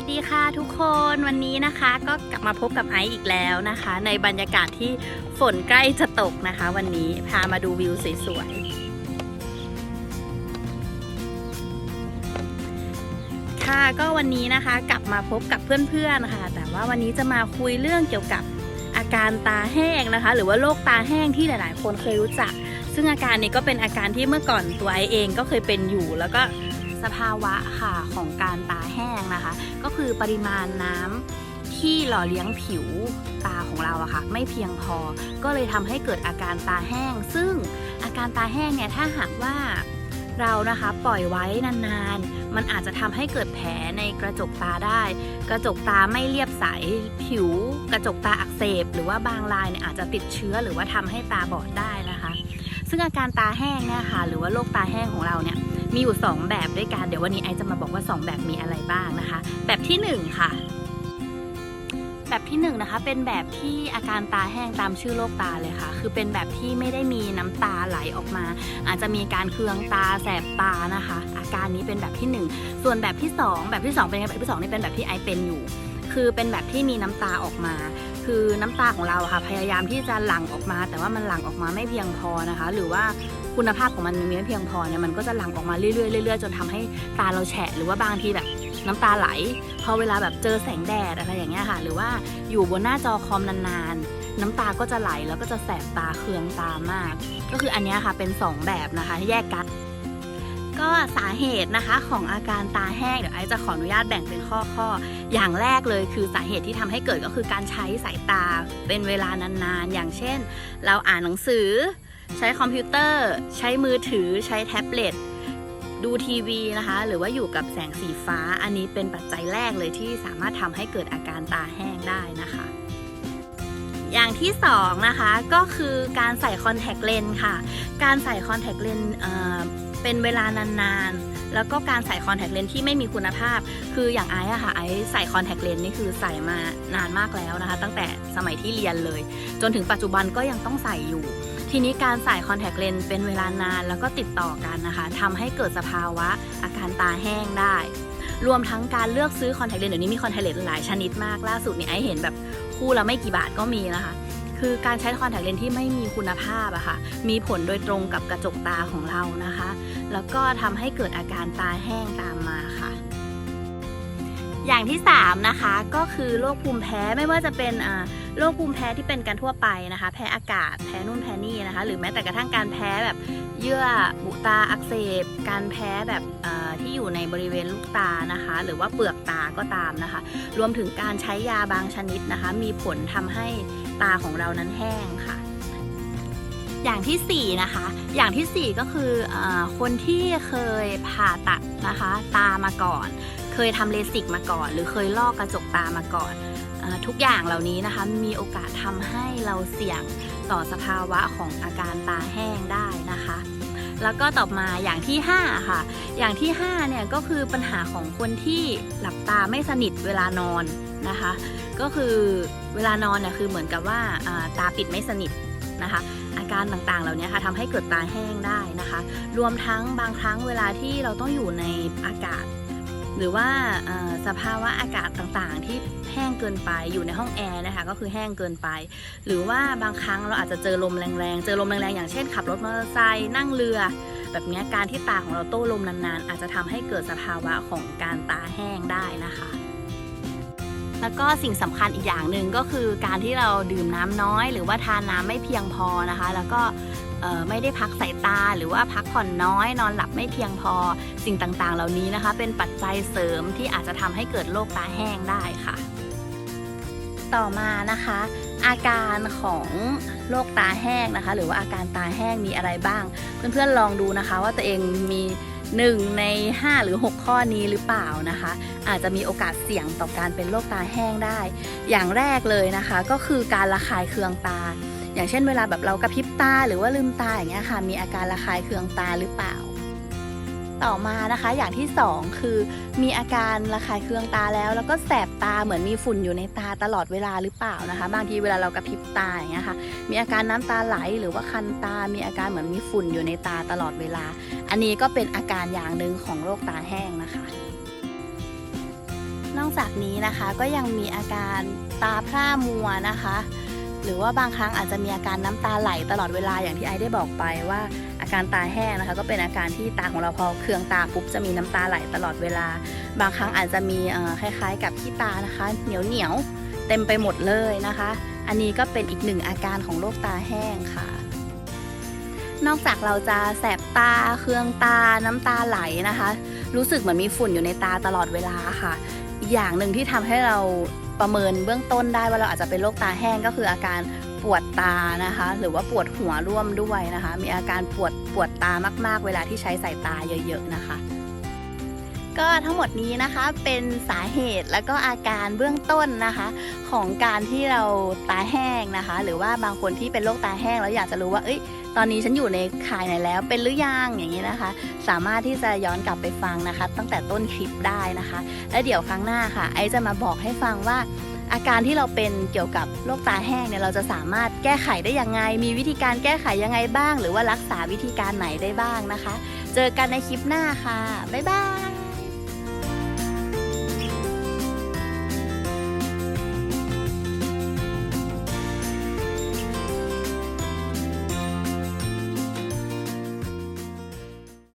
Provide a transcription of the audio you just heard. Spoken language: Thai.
วัสดีค่ะทุกคนวันนี้นะคะก็กลับมาพบกับไอซ์อีกแล้วนะคะ ในบรรยากาศที่ฝนใกล้จะตกนะคะ วันนี้พามาดูวิวสวยๆค่ะก็วันนี้นะคะกลับมาพบกับเพื่อนๆค่ะ แต่ว่าวันนี้จะมาคุยเรื่องเกี่ยวกับอาการตาแห้งนะคะ หรือว่าโรคตาแห้งที่หลาย ๆ คนเคยรู้จัก ซึ่งอาการนี้ก็เป็นอาการที่เมื่อก่อนตัวไอซ์เองก็เคยเป็นอยู่แล้วก็ สภาวะค่ะของการตาแห้งนะคะ ก็คือปริมาณน้ำที่หล่อเลี้ยงผิวตาของเราอะค่ะไม่เพียงพอ ก็เลยทำให้เกิดอาการตาแห้ง ซึ่งอาการตาแห้งเนี่ยถ้าหากว่าเรานะคะปล่อยไว้นานๆ มันอาจจะทำให้เกิดแผลในกระจกตาได้ กระจกตาไม่เรียบใส ผิว กระจกตาอักเสบ หรือว่าบางรายเนี่ยอาจจะติดเชื้อหรือว่าทำให้ตาบอดได้นะคะ ซึ่งอาการตาแห้งเนี่ยค่ะหรือว่าโรคตาแห้งของเราเนี่ย มีอยู่ 2 แบบด้วยกัน เดี๋ยววันนี้ไอจะมาบอกว่า 2 แบบมีอะไรบ้างนะคะ แบบที่ 1 ค่ะ แบบที่1นงนะคะเป็นแบบที่อาการตาแห้งตามชื่อโรคตาเลยค่ะ คือเป็นแบบที่ไม่ได้มีน้ำตาไหลออกมา อาจจะมีการเคืองตาแสบตานะคะ อาการนี้เป็นแบบที่ 1 ส่วนแบบที่ 2 แบบที่ 2 เป็นไงแบบที่2นี่เป็นแบบที่ไอเป็นอยู่ คือเป็นแบบที่มีน้ำตาออกมา คือน้ำตาของเราค่ะพยายามที่จะหลั่งออกมา แต่ว่ามันหลั่งออกมาไม่เพียงพอนะคะ หรือว่าคุณภาพของมันมีไม่เพียงพอเนี่ยมันก็จะหลั่งออกมาเรื่อยๆเรื่อยๆจนทำให้ตาเราแฉะหรือว่าบางทีแบบน้ำตาไหล พอเวลาแบบเจอแสงแดดอะไรอย่างเงี้ยค่ะ หรือว่าอยู่บนหน้าจอคอมนานๆ น้ำตาก็จะไหลแล้วก็จะแสบตาเคืองตามาก ก็คืออันนี้ค่ะเป็นสองแบบนะคะแยกกัน ก็สาเหตุนะคะของอาการตาแห้งเดี๋ยวไอจะขออนุญาตแบ่งเป็นข้อข้อๆอย่างแรกเลยคือสาเหตุที่ทำให้เกิดก็คือการใช้สายตาเป็นเวลานานๆ อย่างเช่น เราอ่านหนังสือ ใช้คอมพิวเตอร์ ใช้มือถือ ใช้แท็บเล็ตดูทีวีนะคะ หรือว่าอยู่กับแสงสีฟ้า อันนี้เป็นปัจจัยแรกเลยที่สามารถทำให้เกิดอาการตาแห้งได้นะคะอย่างที่สองนะคะก็คือการใส่คอนแทคเลนส์ค่ะ การใส่คอนแทคเลนส์ เป็นเวลานานๆ แล้วก็การใส่คอนแทคเลนส์ที่ไม่มีคุณภาพ คืออย่างไอ้อะค่ะไอ้ใส่คอนแทคเลนส์นี่คือใส่มานานมากแล้วนะคะ ตั้งแต่สมัยที่เรียนเลย จนถึงปัจจุบันก็ยังต้องใส่อยู่ ทีนี้การใส่คอนแทคเลนส์เป็นเวลานานแล้วก็ติดต่อกันนะคะทำให้เกิดสภาวะอาการตาแห้งได้ รวมทั้งการเลือกซื้อคอนแทคเลนส์เดี๋ยวนี้มีคอนแทคเลนส์หลายชนิดมากล่าสุดนี่ไอเห็นแบบคู่ละไม่กี่บาทก็มีนะคะ คือการใช้คอนแทคเลนส์ที่ไม่มีคุณภาพอะค่ะ มีผลโดยตรงกับกระจกตาของเรานะคะ แล้วก็ทำให้เกิดอาการตาแห้งตามมาค่ะ อย่างที่ 3 นะคะ ก็คือโรคภูมิแพ้ไม่ว่าจะเป็นโรคภูมิแพ้ที่เป็นกันทั่วไปนะคะ แพ้อากาศ แพ้นู่นแพ้นี่นะคะ หรือแม้แต่กระทั่งการแพ้แบบเยื่อบุตาอักเสบ การแพ้แบบที่อยู่ในบริเวณลูกตานะคะ หรือว่าเปลือกตาก็ตามนะคะ รวมถึงการใช้ยาบางชนิดนะคะ มีผลทำให้ ตาของเรานั้นแห้งค่ะ อย่างที่4นะคะ อย่างทีสี่4ก็คืออคนที่เคยผ่าตัดนะคะ ตามาก่อน เคยทำเลสิกมาก่อน หรือเคยลอกกระจกตามาก่อนอทุกอย่างเหล่านี้นะคะมีโอกาสทำให้เราเสี่ยงต่อสภาวะของอาการตาแห้งได้นะคะแล้วก็ต่อมาอย่างที่ 5 ค่ะ อย่างที่5เนี่ยก็คือปัญหาของคนที่หลับตาไม่สนิทเวลานอน นะคะ ก็คือเวลานอนเนี่ยคือเหมือนกับว่าตาปิดไม่สนิทนะคะ อาการต่างๆเหล่านี้ค่ะทำให้เกิดตาแห้งได้นะคะ รวมทั้งบางครั้งเวลาที่เราต้องอยู่ในอากาศ หรือว่าสภาวะอากาศต่างๆ ที่แห้งเกินไปอยู่ในห้องแอร์นะคะก็คือแห้งเกินไป หรือว่าบางครั้งเราอาจจะเจอลมแรงๆ เจอลมแรงๆ อย่างเช่นขับรถมอเตอร์ไซค์นั่งเรือ แบบนี้การที่ตาของเราโต้ลมนานๆ อาจจะทำให้เกิดสภาวะของการตาแห้งได้น แล้วก็สิ่งสำคัญอีกอย่างหนึ่งก็คือการที่เราดื่มน้ำน้อย หรือว่าทานน้ำไม่เพียงพอนะคะ แล้วก็ไม่ได้พักสายตาหรือว่าพักผ่อนน้อย นอนหลับไม่เพียงพอสิ่งต่างๆ เหล่านี้นะคะ เป็นปัจจัยเสริมที่อาจจะทำให้เกิดโรคตาแห้งได้ค่ะ ต่อมานะคะ อาการของโรคตาแห้งนะคะ หรือว่าอาการตาแห้งมีอะไรบ้าง เพื่อนๆลองดูนะคะว่าตัวเองมี 1 ใน 5 หรือ 6 ข้อนี้หรือเปล่านะคะ อาจจะมีโอกาสเสี่ยงต่อการเป็นโรคตาแห้งได้ อย่างแรกเลยนะคะ ก็คือการระคายเคืองตา อย่างเช่นเวลาแบบเรากระพริบตาหรือว่าลืมตาอย่างเงี้ยค่ะมีอาการระคายเคืองตาหรือเปล่า ต่อมานะคะอย่างที่สองคือ มีอาการระคายเคืองตาแล้ว แล้วก็แสบตาเหมือนมีฝุ่นอยู่ในตาตลอดเวลาหรือเปล่านะคะ บางทีเวลาเรากระพริบตาอย่างเงี้ยค่ะมีอาการน้ำตาไหลหรือว่าคันตา มีอาการเหมือนมีฝุ่นอยู่ในตาตลอดเวลา อันนี้ก็เป็นอาการอย่างหนึ่งของโรคตาแห้งนะคะนอกจากนี้นะคะก็ยังมีอาการตาพร่ามัวนะคะ หรือว่าบางครั้งอาจจะมีอาการน้ำตาไหลตลอดเวลาอย่างที่ไอได้บอกไปว่าอาการตาแห้งนะคะ ก็เป็นอาการที่ตาของเราพอเคืองตาปุ๊บจะมีน้ำตาไหลตลอดเวลา บางครั้งอาจจะมีคล้าย ๆ กับขี้ตานะคะ เหนียวเหนียวเต็มไปหมดเลยนะคะ อันนี้ก็เป็นอีกหนึ่งอาการของโรคตาแห้งค่ะ นอกจากเราจะแสบตาเคืองตาน้ำตาไหลนะคะ รู้สึกเหมือนมีฝุ่นอยู่ในตาตลอดเวลาค่ะอีกอย่างหนึ่งที่ทำให้เรา ประเมินเบื้องต้นได้ว่าเราอาจจะเป็นโรคตาแห้งก็คืออาการปวดตานะคะ หรือว่าปวดหัวร่วมด้วยนะคะ มีอาการปวดปวดตามาก ๆ เวลาที่ใช้สายตาเยอะ ๆ นะคะ ก็ทั้งหมดนี้นะคะเป็นสาเหตุแล้วก็อาการเบื้องต้นนะคะ ของการที่เราตาแห้งนะคะ หรือว่าบางคนที่เป็นโรคตาแห้งแล้วอยากจะรู้ว่าเอ้ยตอนนี้ฉันอยู่ในข่ายไหนแล้วเป็นหรือยังอย่างนี้นะคะ สามารถที่จะย้อนกลับไปฟังนะคะ ตั้งแต่ต้นคลิปได้นะคะ และเดี๋ยวครั้งหน้าค่ะ ไอจะมาบอกให้ฟังว่าอาการที่เราเป็นเกี่ยวกับโรคตาแห้งเนี่ยเราจะสามารถแก้ไขได้ยังไง มีวิธีการแก้ไขยังไงบ้าง หรือว่ารักษาวิธีการไหนได้บ้างนะคะ เจอกันในคลิปหน้าค่ะ บ๊ายบาย